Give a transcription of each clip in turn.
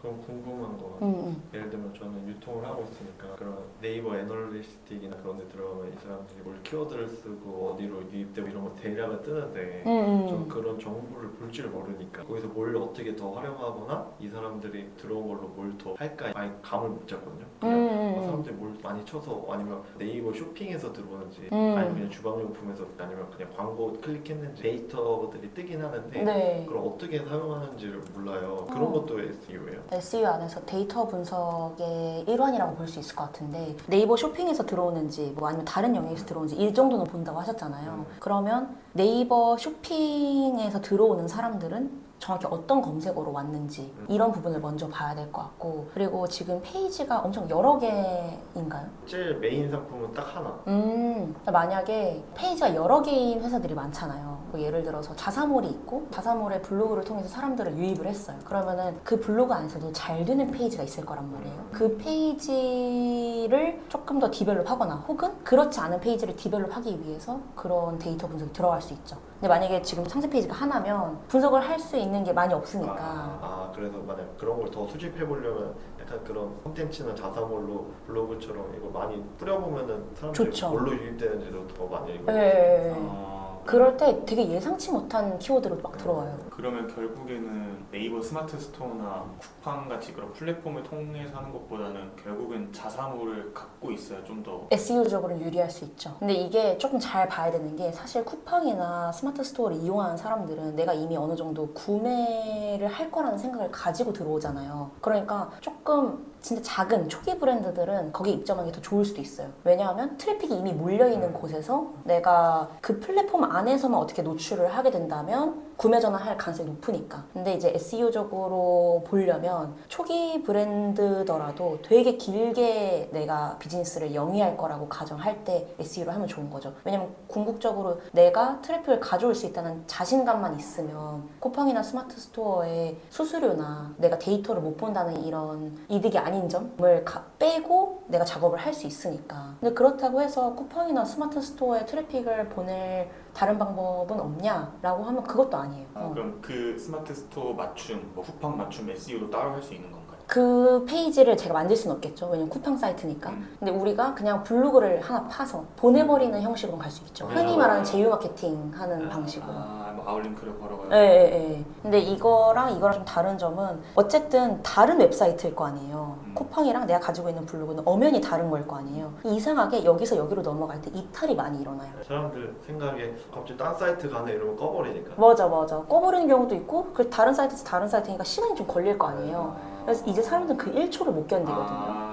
그럼 궁금한 거 음, 음. 예를 들면 저는 유통을 하고 있으니까 그런 네이버 애널리스틱이나 그런 데 들어가면 이 사람들이 뭘 키워드를 쓰고 어디로 유입되고 이런 거 대략은 뜨는데 음, 전 음. 그런 정보를 볼 줄 모르니까 거기서 뭘 어떻게 더 활용하거나 이 사람들이 들어온 걸로 뭘 더 할까 아예 감을 못 잡거든요. 음, 그냥 음, 어, 음. 사람들이 뭘 많이 쳐서 아니면 네이버 쇼핑에서 들어오는지 음. 아니면 주방용품에서 아니면 그냥 광고 클릭했는지 데이터들이 뜨긴 하는데 네. 그걸 어떻게 사용하는지를 몰라요. 그런 어. 것도 SEO예요. SEO 안에서 데이터 분석의 일환이라고 볼 수 있을 것 같은데 네이버 쇼핑에서 들어오는지 뭐 아니면 다른 영역에서 들어오는지 이 정도는 본다고 하셨잖아요. 음. 그러면 네이버 쇼핑에서 들어오는 사람들은 정확히 어떤 검색어로 왔는지 음. 이런 부분을 먼저 봐야 될 것 같고 그리고 지금 페이지가 엄청 여러 개인가요? 제일 메인 상품은 딱 하나. 음, 만약에 페이지가 여러 개인 회사들이 많잖아요. 뭐 예를 들어서 자사몰이 있고 자사몰의 블로그를 통해서 사람들을 유입을 했어요. 그러면은 그 블로그 안에서도 잘 되는 페이지가 있을 거란 말이에요. 그 페이지를 조금 더 디벨롭하거나 혹은 그렇지 않은 페이지를 디벨롭하기 위해서 그런 데이터 분석이 들어갈 수 있죠. 근데 만약에 지금 상세 페이지가 하나면 분석을 할 수 있는 게 많이 없으니까 아, 아, 그래서 만약 그런 걸 더 수집해 보려면 약간 그런 콘텐츠나 자사몰로 블로그처럼 이거 많이 뿌려보면은 사람들이 좋죠. 뭘로 유입되는지도 더 많이 읽어. 네. 아, 그럴 때 되게 예상치 못한 키워드로 막 들어와요. 그러면 결국에는 네이버 스마트 스토어나 쿠팡 같이 그런 플랫폼을 통해서 하는 것보다는 결국은 자사몰을 갖고 있어야 좀 더 SEO적으로는 유리할 수 있죠. 근데 이게 조금 잘 봐야 되는 게 사실 쿠팡이나 스마트 스토어를 이용하는 사람들은 내가 이미 어느 정도 구매를 할 거라는 생각을 가지고 들어오잖아요. 그러니까 조금 진짜 작은 초기 브랜드들은 거기에 입점하기 더 좋을 수도 있어요. 왜냐하면 트래픽이 이미 몰려있는 곳에서 내가 그 플랫폼 안에서만 어떻게 노출을 하게 된다면 구매 전환할 가능성이 높으니까. 근데 이제 SEO적으로 보려면 초기 브랜드더라도 되게 길게 내가 비즈니스를 영위할 거라고 가정할 때 SEO를 하면 좋은 거죠. 왜냐면 궁극적으로 내가 트래픽을 가져올 수 있다는 자신감만 있으면 쿠팡이나 스마트 스토어의 수수료나 내가 데이터를 못 본다는 이런 이득이 아닌 점을 가- 빼고 내가 작업을 할 수 있으니까. 근데 그렇다고 해서 쿠팡이나 스마트 스토어에 트래픽을 보낼 다른 방법은 없냐라고 하면 그것도 아니에요. 아, 어. 그럼 그 스마트 스토어 맞춤, 뭐 쿠팡 맞춤 SEO도 따로 할 수 있는 건가요? 그 페이지를 제가 만들 수는 없겠죠. 왜냐면 쿠팡 사이트니까. 음. 근데 우리가 그냥 블로그를 하나 파서 보내버리는 형식으로 갈 수 있죠. 흔히 말하는 제휴 마케팅 하는 방식으로. 아, 뭐 아웃링크를 걸어가요. 예, 예, 예. 근데 이거랑 이거랑 좀 다른 점은 어쨌든 다른 웹사이트일 거 아니에요. 음. 쿠팡이랑 내가 가지고 있는 블로그는 엄연히 다른 걸 거 아니에요. 이상하게 여기서 여기로 넘어갈 때 이탈이 많이 일어나요. 사람들 생각에 갑자기 딴 사이트 가네 이러면 꺼버리니까. 맞아, 맞아. 꺼버리는 경우도 있고, 그 다른 사이트에서 다른 사이트니까 시간이 좀 걸릴 거 아니에요. 아. 그래서 이제 사람들은 그 1초를 못 견디거든요. 아,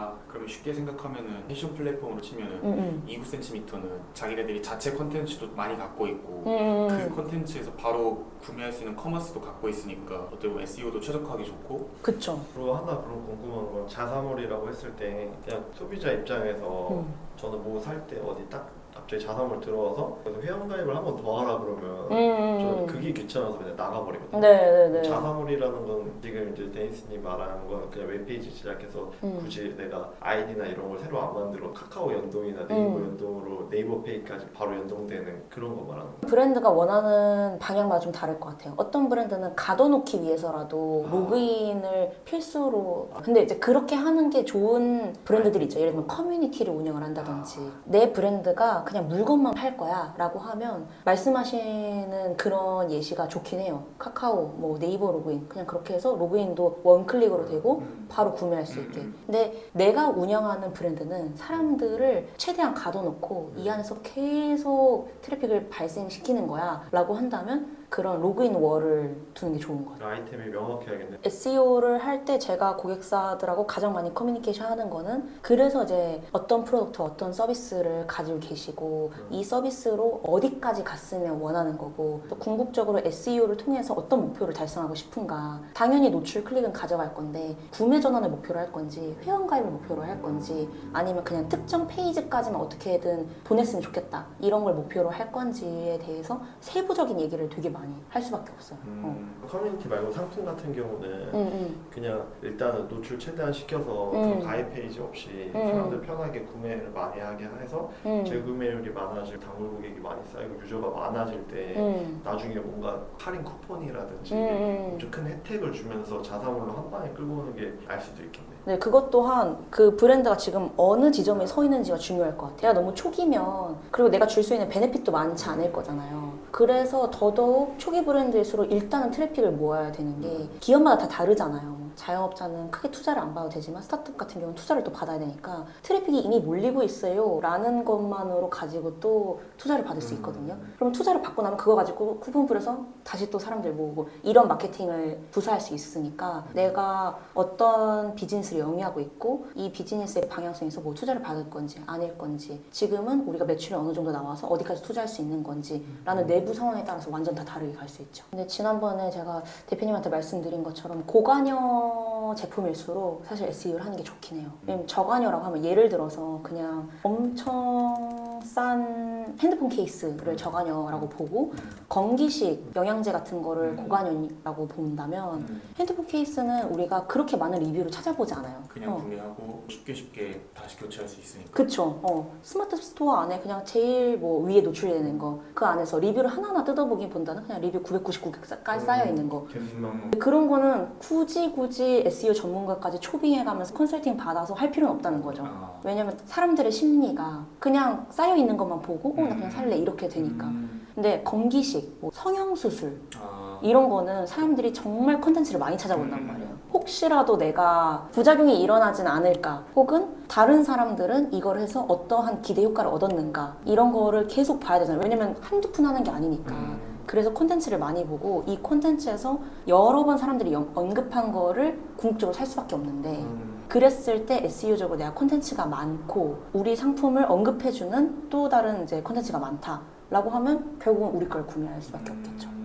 그러면 쉽게 생각하면은 패션 플랫폼으로 치면은 음, 음. 29cm는 자기네들이 자체 컨텐츠도 많이 갖고 있고 음, 그 컨텐츠에서 바로 구매할 수 있는 커머스도 갖고 있으니까 어떻게 보면 SEO도 최적화하기 좋고 그쵸. 그리고 하나 그런 궁금한 건 자사몰이라고 했을 때 그냥 소비자 입장에서 음. 저는 뭐 살 때 어디 딱 갑자기 자사몰 들어와서 그래서 회원가입을 한 번 더 하라 그러면 음, 저는 음. 그게 귀찮아서 그냥 나가버리거든요. 네네네. 자사몰이라는 건 지금 이제 데니스님 말하는 건 그냥 웹페이지 제작해서 음. 굳이 내가 아이디나 이런 걸 새로 안 만들어 카카오 연동이나 네이버 음. 연동으로 네이버 페이까지 바로 연동되는 그런 거 말하는 거. 브랜드가 원하는 방향마다 좀 다를 것 같아요. 어떤 브랜드는 가둬놓기 위해서라도 아. 로그인을 필수로. 근데 이제 그렇게 하는 게 좋은 브랜드들이 있죠. 예를 들면 커뮤니티를 운영을 한다든지. 내 브랜드가 그냥 물건만 팔 거야 라고 하면 말씀하시는 그런 예시가 좋긴 해요. 카카오, 뭐 네이버 로그인. 그냥 그렇게 해서 로그인도 원클릭으로 되고 음. 바로 구매할 수 있게. 근데 내가 운영하는 브랜드는 사람들을 최대한 가둬놓고 이 안에서 계속 트래픽을 발생시키는 거야 라고 한다면 그런 로그인 월을 두는 게 좋은 거죠. 아이템이 명확해야겠네. SEO를 할 때 제가 고객사들하고 가장 많이 커뮤니케이션 하는 거는 그래서 이제 어떤 프로덕트, 어떤 서비스를 가지고 계시고 이 서비스로 어디까지 갔으면 원하는 거고 또 궁극적으로 SEO를 통해서 어떤 목표를 달성하고 싶은가 당연히 노출 클릭은 가져갈 건데 구매 전환을 목표로 할 건지 회원 가입을 목표로 할 건지 아니면 그냥 특정 페이지까지만 어떻게든 보냈으면 좋겠다 이런 걸 목표로 할 건지에 대해서 세부적인 얘기를 되게 많이 많이 할 수밖에 없어요. 어. 음, 커뮤니티 말고 상품 같은 경우는 응, 응. 그냥 일단은 노출 최대한 시켜서 음. 그런 가입 페이지 없이 음. 사람들 편하게 구매를 많이 하게 해서 응. 재구매율이 많아질 단골 고객이 많이 쌓이고 유저가 많아질 때 응. 나중에 뭔가 할인 쿠폰이라든지 응, 응. 좀큰 혜택을 주면서 자사몰로 한 방에 끌고 오는 게 알 수도 있겠네. 네, 그것 또한 그 브랜드가 지금 어느 지점에 서 있는지가 중요할 것 같아요. 내가 너무 초기면 그리고 내가 줄 수 있는 베네핏도 많지 않을 거잖아요. 그래서 더더욱 초기 브랜드일수록 일단은 트래픽을 모아야 되는 게 기업마다 다 다르잖아요. 자영업자는 크게 투자를 안 받아도 되지만 스타트업 같은 경우는 투자를 또 받아야 되니까 트래픽이 이미 몰리고 있어요 라는 것만으로 가지고 또 투자를 받을 수 있거든요. 그럼 투자를 받고 나면 그거 가지고 쿠폰 뿌려서 다시 또 사람들 모으고 이런 마케팅을 부수할 수 있으니까 내가 어떤 비즈니스를 영위하고 있고 이 비즈니스의 방향성에서 뭐 투자를 받을 건지 아닐 건지 지금은 우리가 매출이 어느 정도 나와서 어디까지 투자할 수 있는 건지 라는 내부 상황에 따라서 완전 다 다르게 갈 수 있죠. 근데 지난번에 제가 대표님한테 말씀드린 것처럼 고관여 제품일수록 사실 SEO를 하는 게 좋긴 해요. 왜냐면 저관여라고 하면 예를 들어서 그냥 엄청 싼 핸드폰 케이스를 저관여라고 보고 건기식 영양제 같은 거를 고관여라고 본다면 음, 핸드폰 케이스는 우리가 그렇게 많은 리뷰를 찾아보지 않아요. 그냥 어. 구매하고 쉽게 쉽게 다시 교체할 수 있으니까. 그쵸. 어, 스마트 스토어 안에 그냥 제일 뭐 위에 노출되는 거, 그 안에서 리뷰를 하나하나 뜯어보기 보다는 그냥 리뷰 999개까지 쌓여있는 거. 음. 그런 거는 굳이 굳이 SEO 전문가까지 초빙해가면서 컨설팅 받아서 할 필요는 없다는 거죠. 아. 왜냐면 사람들의 심리가 그냥 쌓여 있는 것만 보고, 어, 나 그냥 살래. 이렇게 되니까. 음, 근데 건기식, 뭐 성형수술, 아. 이런 거는 사람들이 정말 컨텐츠를 많이 찾아본단 음. 말이에요. 혹시라도 내가 부작용이 일어나진 않을까, 혹은 다른 사람들은 이걸 해서 어떠한 기대 효과를 얻었는가, 이런 거를 계속 봐야 되잖아요. 왜냐면 한두 푼 하는 게 아니니까. 음. 그래서 콘텐츠를 많이 보고 이 콘텐츠에서 여러 번 사람들이 연- 언급한 거를 궁극적으로 살 수밖에 없는데 음. 그랬을 때 SEO적으로 내가 콘텐츠가 많고 우리 상품을 언급해주는 또 다른 이제 콘텐츠가 많다라고 하면 결국은 우리 걸 구매할 수밖에 없겠죠.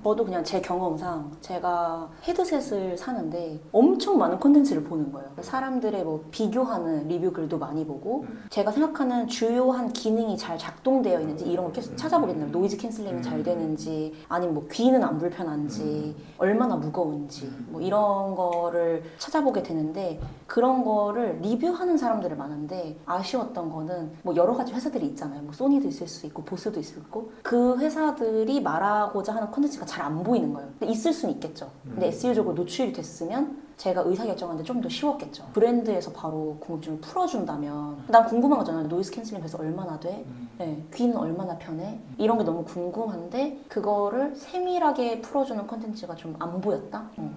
음. 저도 그냥 제 경험상 제가 헤드셋을 사는데 엄청 많은 콘텐츠를 보는 거예요. 사람들의 뭐 비교하는 리뷰 글도 많이 보고 음. 제가 생각하는 주요한 기능이 잘 작동되어 있는지 이런 걸 계속 찾아보게 된다. 노이즈 캔슬링이 잘 되는지 아니면 뭐 귀는 안 불편한지 얼마나 무거운지 뭐 이런 거를 찾아보게 되는데 그런 거를 리뷰하는 사람들이 많은데 아쉬웠던 거는 뭐 여러 가지 회사들이 있잖아요. 뭐 소니도 있을 수 있고 보스도 있을 거고 그 회사들이 말하고자 하는 콘텐츠가 잘 안 보이는 거예요. 근데 있을 수는 있겠죠. 근데 SEO적으로 노출이 됐으면 제가 의사결정하는데 좀 더 쉬웠겠죠. 브랜드에서 바로 궁금증을 풀어준다면 난 궁금한 거잖아요. 노이즈 캔슬링 그래서 얼마나 돼? 음. 네, 귀는 얼마나 편해? 이런 게 너무 궁금한데 그거를 세밀하게 풀어주는 콘텐츠가 좀 안 보였다? 어.